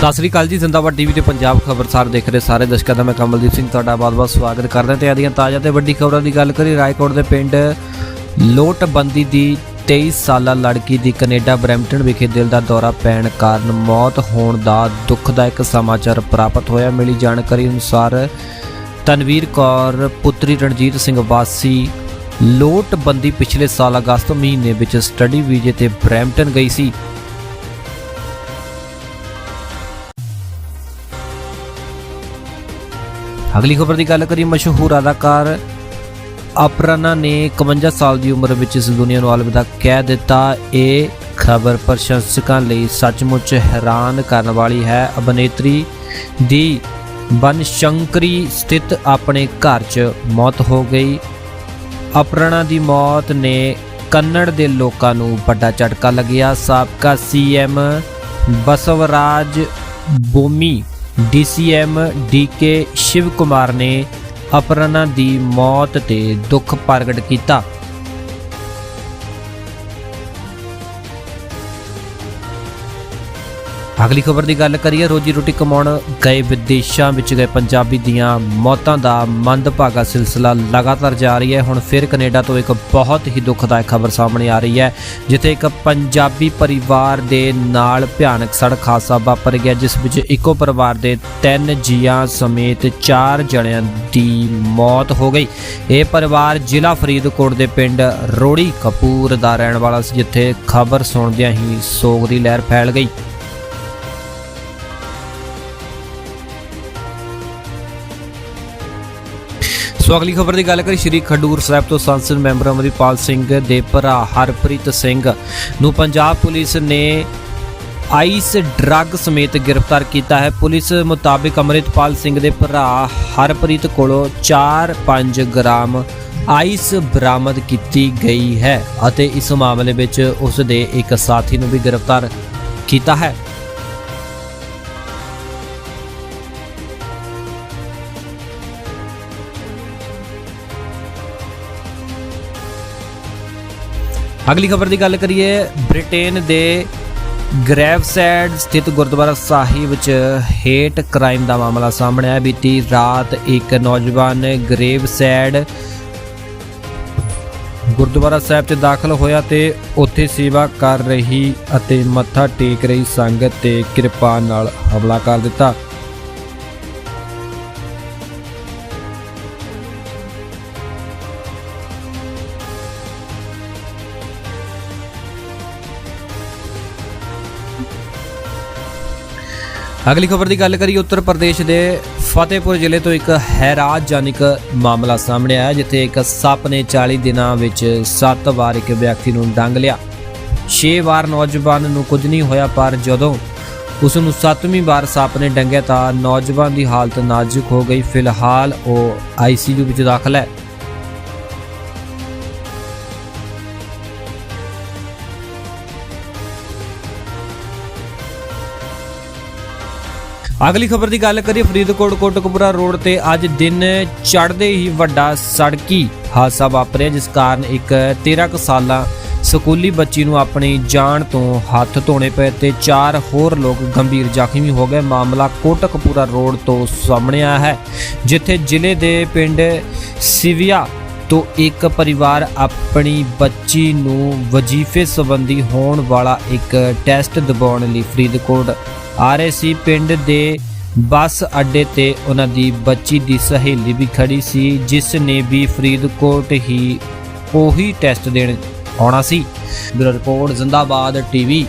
ਸਤਿ ਸ੍ਰੀ ਅਕਾਲ ਜੀ, ਜ਼ਿੰਦਾਬਾਦ ਟੀਵੀ ਤੇ ਪੰਜਾਬ ਖਬਰਸਾਰ ਦੇਖ ਰਹੇ ਸਾਰੇ ਦਰਸ਼ਕਾਂ ਦਾ ਮੈਂ ਕਮਲਦੀਪ ਸਿੰਘ ਤੁਹਾਡਾ ਬਹੁਤ-ਬਹੁਤ ਸਵਾਗਤ ਕਰਦਾ ਤੇ ਆਦੀਆਂ ਤਾਜ਼ਾ ਤੇ ਵੱਡੀ ਖਬਰਾਂ ਦੀ ਗੱਲ ਕਰੀ ਰਾਏਕੋਟ ਦੇ ਪਿੰਡ ਲੋਟਬੰਦੀ ਦੀ 23 ਸਾਲਾ ਲੜਕੀ ਦੀ ਕੈਨੇਡਾ ਬਰੈਂਪਟਨ ਵਿਖੇ ਦਿਲ ਦਾ ਦੌਰਾ ਪੈਣ ਕਾਰਨ ਮੌਤ ਹੋਣ ਦਾ ਦੁਖਦਾਇਕ ਸਮਾਚਾਰ ਪ੍ਰਾਪਤ ਹੋਇਆ। ਮਿਲੀ ਜਾਣਕਾਰੀ ਅਨੁਸਾਰ ਤਨਵੀਰ ਕੌਰ, ਪੁੱਤਰੀ ਰਣਜੀਤ ਸਿੰਘ ਵਾਸੀ ਲੋਟਬੰਦੀ ਪਿਛਲੇ ਸਾਲ ਅਗਸਤ ਮਹੀਨੇ ਵਿੱਚ ਸਟੱਡੀ ਵੀਜ਼ੇ ਤੇ ਬਰੈਂਪਟਨ ਗਈ ਸੀ। ਅਗਲੀ ਖਬਰ ਦੀ ਗੱਲ ਕਰੀ ਮਸ਼ਹੂਰ ਅਦਾਕਾਰ ਅਪਰਾਨਾ ਨੇ 51 ਸਾਲ ਦੀ ਉਮਰ ਵਿੱਚ ਇਸ ਦੁਨੀਆ ਨੂੰ ਅਲਵਿਦਾ ਕਹਿ ਦਿੱਤਾ। ਇਹ ਖਬਰ ਪ੍ਰਸ਼ੰਸਕਾਂ ਲਈ ਸੱਚਮੁੱਚ ਹੈਰਾਨ ਕਰਨ ਵਾਲੀ ਹੈ। ਅਭਿਨੇਤਰੀ ਦੀ ਬਨਸ਼ੰਕਰੀ ਸਥਿਤ ਆਪਣੇ ਘਰ 'ਚ ਮੌਤ ਹੋ ਗਈ। ਅਪਰਾਨਾ ਦੀ ਮੌਤ ਨੇ ਕੰਨੜ ਦੇ ਲੋਕਾਂ ਨੂੰ ਵੱਡਾ ਝਟਕਾ ਲੱਗਿਆ। ਸਾਬਕਾ CM Basavaraj Bommai DCM DK Shiva Kumar ਨੇ ਅਪਰਨਾ ਦੀ ਮੌਤ ਤੇ ਦੁੱਖ ਪ੍ਰਗਟ ਕੀਤਾ। ਅਗਲੀ ਖਬਰ ਦੀ ਗੱਲ ਕਰੀਏ, ਰੋਜੀ ਰੋਟੀ ਕਮਾਉਣ ਗਏ ਵਿਦੇਸ਼ਾਂ ਵਿੱਚ ਗਏ ਪੰਜਾਬੀ ਦੀਆਂ ਮੌਤਾਂ ਦਾ ਮੰਦਭਾਗਾ ਸਿਲਸਿਲਾ ਲਗਾਤਾਰ ਜਾਰੀ ਹੈ। ਹੁਣ ਫਿਰ ਕੈਨੇਡਾ ਤੋਂ ਇੱਕ ਬਹੁਤ ਹੀ ਦੁਖਦਾਇਕ ਖਬਰ ਸਾਹਮਣੇ ਆ ਰਹੀ ਹੈ, ਜਿੱਥੇ ਇੱਕ ਪੰਜਾਬੀ ਪਰਿਵਾਰ ਦੇ ਨਾਲ ਭਿਆਨਕ ਸੜਕ ਹਾਦਸਾ ਵਾਪਰ ਗਿਆ, ਜਿਸ ਵਿੱਚ ਇੱਕੋ ਪਰਿਵਾਰ ਦੇ ਤਿੰਨ ਜੀਆਂ ਸਮੇਤ ਚਾਰ ਜਣਿਆਂ ਦੀ ਮੌਤ ਹੋ ਗਈ। ਇਹ ਪਰਿਵਾਰ ਜ਼ਿਲ੍ਹਾ ਫਰੀਦਕੋਟ ਦੇ ਪਿੰਡ ਰੋੜੀ ਕਪੂਰ ਦਾ ਰਹਿਣ ਵਾਲਾ ਸੀ, ਜਿੱਥੇ ਖਬਰ ਸੁਣਦਿਆਂ ਹੀ ਸੋਗ ਦੀ ਲਹਿਰ ਫੈਲ ਗਈ। ਸੋ ਅਗਲੀ ਖਬਰ ਦੀ ਗੱਲ ਕਰੀ ਸ਼੍ਰੀ ਖਡੂਰ ਸਾਹਿਬ ਤੋਂ ਸੰਸਦ ਮੈਂਬਰ ਅਮਰੀਪਾਲ ਸਿੰਘ ਦੇ ਭਰਾ ਹਰਪ੍ਰੀਤ ਸਿੰਘ ਨੂੰ ਪੰਜਾਬ ਪੁਲਿਸ ਨੇ ਆਈਸ ਡਰੱਗ ਸਮੇਤ ਗ੍ਰਿਫਤਾਰ ਕੀਤਾ ਹੈ। ਪੁਲਿਸ ਮੁਤਾਬਿਕ ਅਮਰਿਤਪਾਲ ਸਿੰਘ ਦੇ ਭਰਾ ਹਰਪ੍ਰੀਤ ਕੋਲੋਂ 4-5 ਗ੍ਰਾਮ ਆਈਸ ਬਰਾਮਦ ਕੀਤੀ ਗਈ ਹੈ ਅਤੇ ਇਸ ਮਾਮਲੇ ਵਿੱਚ ਉਸ ਦੇ ਇੱਕ ਸਾਥੀ ਨੂੰ ਵੀ ਗ੍ਰਿਫਤਾਰ ਕੀਤਾ ਹੈ। ਅਗਲੀ ਖਬਰ ਦੀ ਗੱਲ ਕਰੀਏ, ਬ੍ਰਿਟੇਨ ਦੇ ਗ੍ਰੈਵਸੈਡ ਸਥਿਤ ਗੁਰਦੁਆਰਾ ਸਾਹਿਬ ਵਿੱਚ ਹੇਟ ਕ੍ਰਾਈਮ ਦਾ ਮਾਮਲਾ ਸਾਹਮਣੇ ਆਇਆ। ਬੀਤੀ ਰਾਤ ਇੱਕ ਨੌਜਵਾਨ ਗ੍ਰੇਵਸੈਡ ਗੁਰਦੁਆਰਾ ਸਾਹਿਬ 'ਚ ਦਾਖਲ ਹੋਇਆ ਤੇ ਉੱਥੇ ਸੇਵਾ ਕਰ ਰਹੀ ਅਤੇ ਮੱਥਾ ਟੇਕ ਰਹੀ। ਸੰਗਤ ਤੇ ਕਿਰਪਾਨ ਨਾਲ ਹਮਲਾ ਕਰ ਦਿੱਤਾ। ਅਗਲੀ ਖਬਰ ਦੀ ਗੱਲ ਕਰੀਏ, ਉੱਤਰ ਪ੍ਰਦੇਸ਼ ਦੇ ਫਤਿਹਪੁਰ ਜ਼ਿਲ੍ਹੇ ਤੋਂ ਇੱਕ ਹੈਰਾਨਜਨਕ ਮਾਮਲਾ ਸਾਹਮਣੇ ਆਇਆ, ਜਿੱਥੇ ਇੱਕ ਸੱਪ ਨੇ 40 ਦਿਨਾਂ ਵਿੱਚ 7 ਵਾਰ ਇੱਕ ਵਿਅਕਤੀ ਨੂੰ ਡੰਗ ਲਿਆ। 6 ਵਾਰ ਨੌਜਵਾਨ ਨੂੰ ਕੁਝ ਨਹੀਂ ਹੋਇਆ, ਪਰ ਜਦੋਂ ਉਸ ਨੂੰ 7ਵੀਂ ਵਾਰ ਸੱਪ ਨੇ ਡੰਗਿਆ ਤਾਂ ਨੌਜਵਾਨ ਦੀ ਹਾਲਤ ਨਾਜ਼ੁਕ ਹੋ ਗਈ। ਫਿਲਹਾਲ ਉਹ ਆਈਸੀਯੂ ਵਿੱਚ ਦਾਖਲ ਹੈ। ਅਗਲੀ ਖਬਰ ਦੀ ਗੱਲ ਕਰੀਏ, ਫਰੀਦਕੋਟ ਕੋਟਕਪੂਰਾ ਰੋਡ ਤੇ ਅੱਜ ਦਿਨ ਚੜ੍ਹਦੇ ਹੀ ਵੱਡਾ ਸੜਕੀ ਹਾਦਸਾ ਵਾਪਰਿਆ, ਜਿਸ ਕਾਰਨ ਇੱਕ 13 ਕੁ ਸਾਲਾ ਸਕੂਲੀ ਬੱਚੀ ਨੂੰ ਆਪਣੀ ਜਾਨ ਤੋਂ ਹੱਥ ਧੋਣੇ ਪਏ ਤੇ ਚਾਰ ਹੋਰ ਲੋਕ ਗੰਭੀਰ ਜ਼ਖਮੀ ਹੋ ਗਏ। ਮਾਮਲਾ ਕੋਟਕਪੂਰਾ ਰੋਡ ਤੋਂ ਸਾਹਮਣੇ ਆਇਆ ਹੈ, ਜਿੱਥੇ ਜ਼ਿਲ੍ਹੇ ਦੇ ਪਿੰਡ ਸਿਵਿਆ ਤੋਂ ਇੱਕ ਪਰਿਵਾਰ ਆਪਣੀ ਬੱਚੀ ਨੂੰ ਵਜ਼ੀਫੇ ਸੰਬੰਧੀ ਹੋਣ ਵਾਲਾ ਇੱਕ ਟੈਸਟ ਦਿਵਾਉਣ ਲਈ ਫਰੀਦਕੋਟ ਆ ਰਹੇ ਸੀ। ਪਿੰਡ ਦੇ ਬੱਸ ਅੱਡੇ ਤੇ ਉਹਨਾਂ ਦੀ ਬੱਚੀ ਦੀ ਸਹੇਲੀ ਵੀ ਖੜੀ ਸੀ, ਜਿਸ ਨੇ ਵੀ ਫਰੀਦਕੋਟ ਹੀ ਉਹੀ ਟੈਸਟ ਦੇਣ ਆਉਣਾ ਸੀ। Bureau report, Zindabad TV.